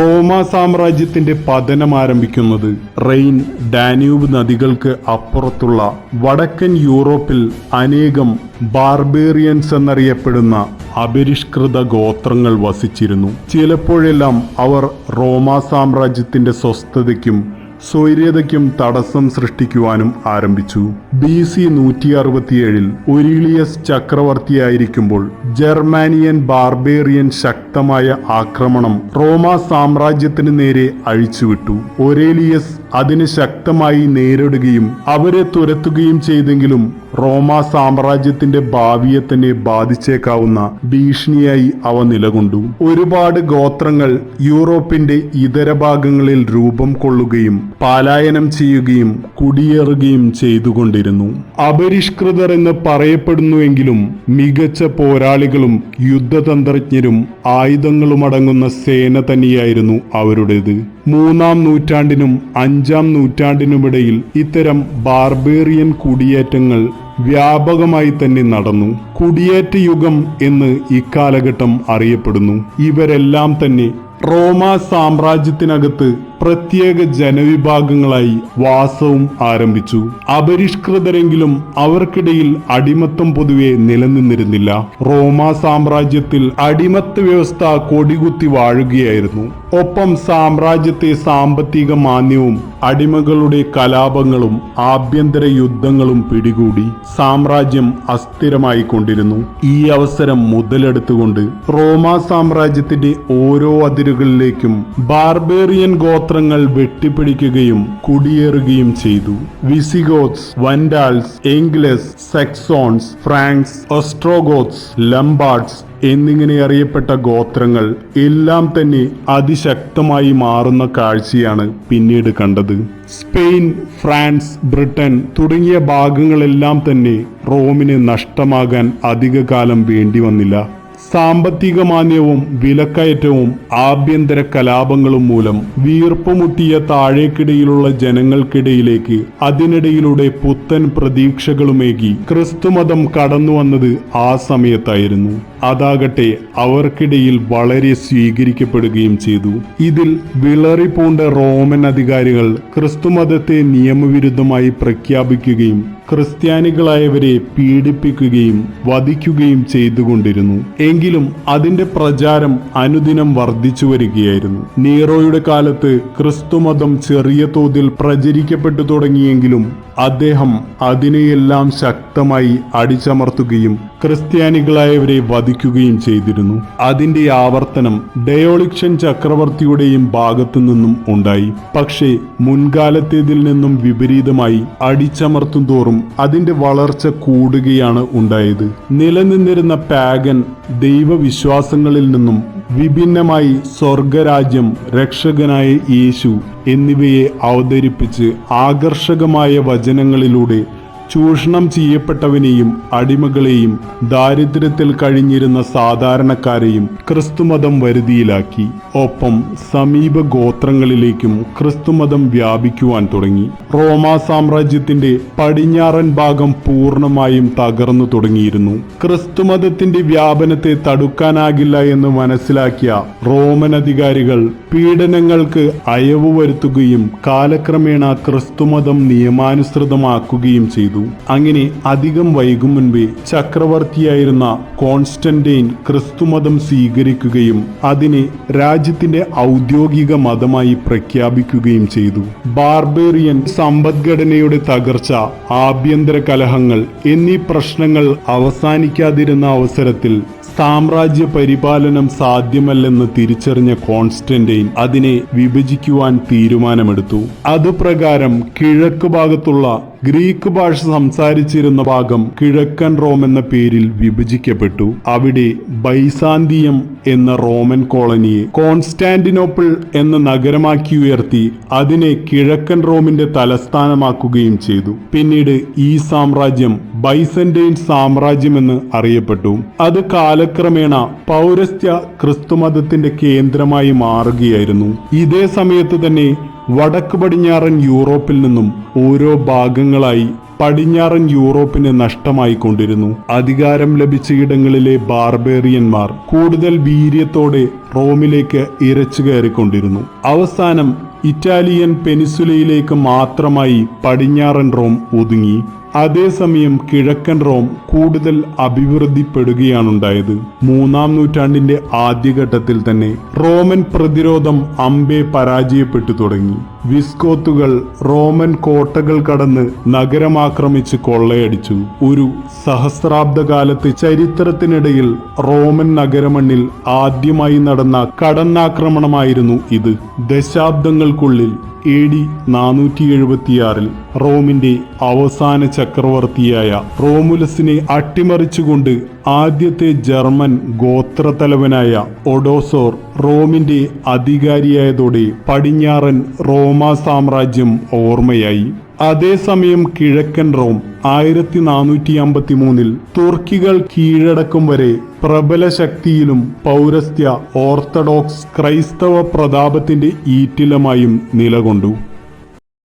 റോമ സാമ്രാജ്യത്തിന്റെ പതനം ആരംഭിക്കുന്നത് റെയിൻ ഡാന്യൂബ് നദികൾക്ക് അപ്പുറത്തുള്ള വടക്കൻ യൂറോപ്പിൽ അനേകം ബാർബേറിയൻസ് എന്നറിയപ്പെടുന്ന അപരിഷ്കൃത ഗോത്രങ്ങൾ വസിച്ചിരുന്നു. ചിലപ്പോഴെല്ലാം അവർ റോമാ സാമ്രാജ്യത്തിന്റെ സ്വസ്ഥതയ്ക്കും സ്വൈര്യതയ്ക്കും തടസ്സം സൃഷ്ടിക്കുവാനും ആരംഭിച്ചു. ബി സി നൂറ്റി അറുപത്തിയേഴിൽ ഒരീലിയസ് ചക്രവർത്തിയായിരിക്കുമ്പോൾ ജർമാനിയൻ ബാർബേറിയൻ ശക്തമായ ആക്രമണം റോമാ സാമ്രാജ്യത്തിന് നേരെ അഴിച്ചുവിട്ടു. ഒരേലിയസ് അതിന് ശക്തമായി നേരിടുകയും അവരെ തുരത്തുകയും ചെയ്തെങ്കിലും റോമാ സാമ്രാജ്യത്തിന്റെ ഭാവിയെ തന്നെ ബാധിച്ചേക്കാവുന്ന ഭീഷണിയായി അവ നിലകൊണ്ടു. ഒരുപാട് ഗോത്രങ്ങൾ യൂറോപ്പിന്റെ ഇതര ഭാഗങ്ങളിൽ രൂപം കൊള്ളുകയും പലായനം ചെയ്യുകയും കുടിയേറുകയും ചെയ്തുകൊണ്ടിരുന്നു. അപരിഷ്കൃതർ എന്ന് പറയപ്പെടുന്നുവെങ്കിലും മികച്ച പോരാളികളും യുദ്ധതന്ത്രജ്ഞരും ആയുധങ്ങളുമടങ്ങുന്ന സേന തന്നെയായിരുന്നു അവരുടേത്. മൂന്നാം നൂറ്റാണ്ടിനും അഞ്ചാം നൂറ്റാണ്ടിനുമിടയിൽ ഇത്തരം ബാർബേറിയൻ കുടിയേറ്റങ്ങൾ വ്യാപകമായി തന്നെ നടന്നു. കുടിയേറ്റ യുഗം എന്ന് ഇക്കാലഘട്ടം അറിയപ്പെടുന്നു. ഇവരെല്ലാം തന്നെ റോമ സാമ്രാജ്യത്തിനകത്ത് പ്രത്യേക ജനവിഭാഗങ്ങളായി വാസവും ആരംഭിച്ചു. അപരിഷ്കൃതരെങ്കിലും അവർക്കിടയിൽ അടിമത്തം പൊതുവെ നിലനിന്നിരുന്നില്ല. റോമ സാമ്രാജ്യത്തിൽ അടിമത്ത വ്യവസ്ഥ കൊടികുത്തി വാഴുകയായിരുന്നു. ഒപ്പം സാമ്രാജ്യത്തെ സാമ്പത്തിക മാന്യവും അടിമകളുടെ കലാപങ്ങളും ആഭ്യന്തര യുദ്ധങ്ങളും പിടികൂടി സാമ്രാജ്യം അസ്ഥിരമായി കൊണ്ടിരുന്നു ഈ അവസരം മുതലെടുത്തുകൊണ്ട് റോമ സാമ്രാജ്യത്തിന്റെ ഓരോ അതിരുകളിലേക്കും ബാർബേറിയൻ ഗോത്രങ്ങൾ വെട്ടിപ്പിടിക്കുകയും കുടിയേറുകയും ചെയ്തു. വിസിഗോത്സ് വൻഡാൽസ് എംഗ്ലസ് സെക്സോൺസ് ഫ്രാങ്ക്സ് ഒസ്ട്രോഗോത്സ് ലംബാർഡ്സ് എന്നിങ്ങനെ അറിയപ്പെട്ട ഗോത്രങ്ങൾ എല്ലാം തന്നെ അതിശക്തമായി മാറുന്ന കാഴ്ചയാണ് പിന്നീട് കണ്ടത്. സ്പെയിൻ ഫ്രാൻസ് ബ്രിട്ടൻ തുടങ്ങിയ ഭാഗങ്ങളെല്ലാം തന്നെ റോമിന് നഷ്ടമാകാൻ അധികകാലം വേണ്ടി വന്നില്ല സാമ്പത്തിക മാന്യവും വിലക്കയറ്റവും ആഭ്യന്തര കലാപങ്ങളും മൂലം വീർപ്പുമുട്ടിയ താഴേക്കിടയിലുള്ള ജനങ്ങൾക്കിടയിലേക്ക് അതിനിടയിലൂടെ പുത്തൻ പ്രതീക്ഷകളുമേകി ക്രിസ്തുമതം കടന്നു വന്നത് ആ സമയത്തായിരുന്നു. അതാകട്ടെ അവർക്കിടയിൽ വളരെ സ്വീകരിക്കപ്പെടുകയും ചെയ്തു. ഇതിൽ വിളറിപൂണ്ട റോമൻ അധികാരികൾ ക്രിസ്തുമതത്തെ നിയമവിരുദ്ധമായി പ്രഖ്യാപിക്കുകയും ക്രിസ്ത്യാനികളായവരെ പീഡിപ്പിക്കുകയും വധിക്കുകയും ചെയ്തുകൊണ്ടിരുന്നു. എങ്കിലും അതിന്റെ പ്രചാരം അനുദിനം വർദ്ധിച്ചു വരികയായിരുന്നു. നീറോയുടെ കാലത്ത് ക്രിസ്തുമതം ചെറിയ തോതിൽ പ്രചരിക്കപ്പെട്ടു തുടങ്ങിയെങ്കിലും അദ്ദേഹം അതിനെയെല്ലാം ശക്തമായി അടിച്ചമർത്തുകയും ക്രിസ്ത്യാനികളായവരെ വധിക്കുകയും ചെയ്തിരുന്നു. അതിന്റെ ആവർത്തനം ഡയോളിക്ഷൻ ചക്രവർത്തിയുടെയും ഭാഗത്തു നിന്നും ഉണ്ടായി. പക്ഷേ മുൻകാലത്തേതിൽ നിന്നും വിപരീതമായി അടിച്ചമർത്തും തോറും അതിന്റെ വളർച്ച കൂടുകയാണ് ഉണ്ടായത്. നിലനിന്നിരുന്ന പാഗൻ ദൈവവിശ്വാസങ്ങളിൽ നിന്നും വിഭിന്നമായി സ്വർഗരാജ്യം രക്ഷകനായ യേശു എന്നിവയെ അവതരിപ്പിച്ച് ആകർഷകമായ വചനങ്ങളിലൂടെ ചൂഷണം ചെയ്യപ്പെട്ടവനെയും അടിമകളെയും ദാരിദ്ര്യത്തിൽ കഴിഞ്ഞിരുന്ന സാധാരണക്കാരെയും ക്രിസ്തുമതം വരുതിയിലാക്കി. ഒപ്പം സമീപ ഗോത്രങ്ങളിലേക്കും ക്രിസ്തുമതം വ്യാപിക്കുവാൻ തുടങ്ങി. റോമാ സാമ്രാജ്യത്തിന്റെ പടിഞ്ഞാറൻ ഭാഗം പൂർണമായും തകർന്നു തുടങ്ങിയിരുന്നു. ക്രിസ്തുമതത്തിന്റെ വ്യാപനത്തെ തടുക്കാനാകില്ല എന്ന് മനസ്സിലാക്കിയ റോമൻ അധികാരികൾ പീഡനങ്ങൾക്ക് അയവ് വരുത്തുകയും കാലക്രമേണ ക്രിസ്തുമതം നിയമാനുസൃതമാക്കുകയും ചെയ്തു. അങ്ങനെ അധികം വൈകും മുൻപേ ചക്രവർത്തിയായിരുന്ന കോൺസ്റ്റന്റൈൻ ക്രിസ്തുമതം സ്വീകരിക്കുകയും അതിനെ രാജ്യത്തിന്റെ ഔദ്യോഗിക മതമായി പ്രഖ്യാപിക്കുകയും ചെയ്തു. ബാർബേറിയൻ സമ്പദ്ഘടനയുടെ തകർച്ച ആഭ്യന്തര കലഹങ്ങൾ എന്നീ പ്രശ്നങ്ങൾ അവസാനിക്കാതിരുന്ന അവസരത്തിൽ സാമ്രാജ്യ പരിപാലനം സാധ്യമല്ലെന്ന് തിരിച്ചറിഞ്ഞ കോൺസ്റ്റന്റൈൻ അതിനെ വിഭജിക്കുവാൻ തീരുമാനമെടുത്തു. അതുപ്രകാരം കിഴക്ക് ഭാഗത്തുള്ള ഗ്രീക്ക് ഭാഷ സംസാരിച്ചിരുന്ന ഭാഗം കിഴക്കൻ റോം എന്ന പേരിൽ വിഭജിക്കപ്പെട്ടു. അവിടെ ബൈസാന്തിയം എന്ന റോമൻ കോളനിയെ കോൺസ്റ്റാന്റിനോപ്പിൾ എന്ന നഗരമാക്കി ഉയർത്തി അതിനെ കിഴക്കൻ റോമിന്റെ തലസ്ഥാനമാക്കുകയും ചെയ്തു. പിന്നീട് ഈ സാമ്രാജ്യം ബൈസന്റൈൻ സാമ്രാജ്യം എന്ന് അറിയപ്പെട്ടു. അത് കാലക്രമേണ പൗരസ്ത്യ ക്രിസ്തുമതത്തിന്റെ കേന്ദ്രമായി മാറുകയായിരുന്നു. ഇതേ സമയത്ത് തന്നെ വടക്ക് പടിഞ്ഞാറൻ യൂറോപ്പിൽ നിന്നും ഓരോ ഭാഗങ്ങളായി പടിഞ്ഞാറൻ യൂറോപ്പിന് നഷ്ടമായിക്കൊണ്ടിരുന്നു. അധികാരം ലഭിച്ചയിടങ്ങളിലെ ബാർബേറിയന്മാർ കൂടുതൽ വീര്യത്തോടെ റോമിലേക്ക് ഇരച്ചു കയറിക്കൊണ്ടിരുന്നു. അവസാനം ഇറ്റാലിയൻ പെനിസുലയിലേക്ക് മാത്രമായി പടിഞ്ഞാറൻ റോം ഒതുങ്ങി. അതേസമയം കിഴക്കൻ റോം കൂടുതൽ അഭിവൃദ്ധിപ്പെടുകയാണുണ്ടായത്. മൂന്നാം നൂറ്റാണ്ടിന്റെ ആദ്യഘട്ടത്തിൽ തന്നെ റോമൻ പ്രതിരോധം അമ്പെ പരാജയപ്പെട്ടു തുടങ്ങി. വിസ്കോത്തുകൾ റോമൻ കോട്ടകൾ കടന്ന് നഗരമാക്രമിച്ച് കൊള്ളയടിച്ചു. ഒരു സഹസ്രാബ്ദ കാലത്ത് ചരിത്രത്തിനിടയിൽ റോമൻ നഗരമണ്ണിൽ ആദ്യമായി നടന്ന കടന്നാക്രമണമായിരുന്നു ഇത്. ദശാബ്ദങ്ങൾക്കുള്ളിൽ എ ഡി നാനൂറ്റി എഴുപത്തിയാറിൽ റോമിന്റെ അവസാന ചക്രവർത്തിയായ റോമുലസിനെ അട്ടിമറിച്ചുകൊണ്ട് ആദ്യത്തെ ജർമ്മൻ ഗോത്രത്തലവനായ ഒഡോസോർ റോമിന്റെ അധികാരിയായതോടെ പടിഞ്ഞാറൻ റോമാ സാമ്രാജ്യം ഓർമ്മയായി. അതേസമയം കിഴക്കൻ റോം ആയിരത്തി നാനൂറ്റി അമ്പത്തി മൂന്നിൽ തുർക്കികൾ കീഴടക്കും വരെ പ്രബല ശക്തിയിലും പൗരസ്ത്യ ഓർത്തഡോക്സ് ക്രൈസ്തവ പ്രതാപത്തിന്റെ ഈറ്റിലമായും നിലകൊണ്ടു.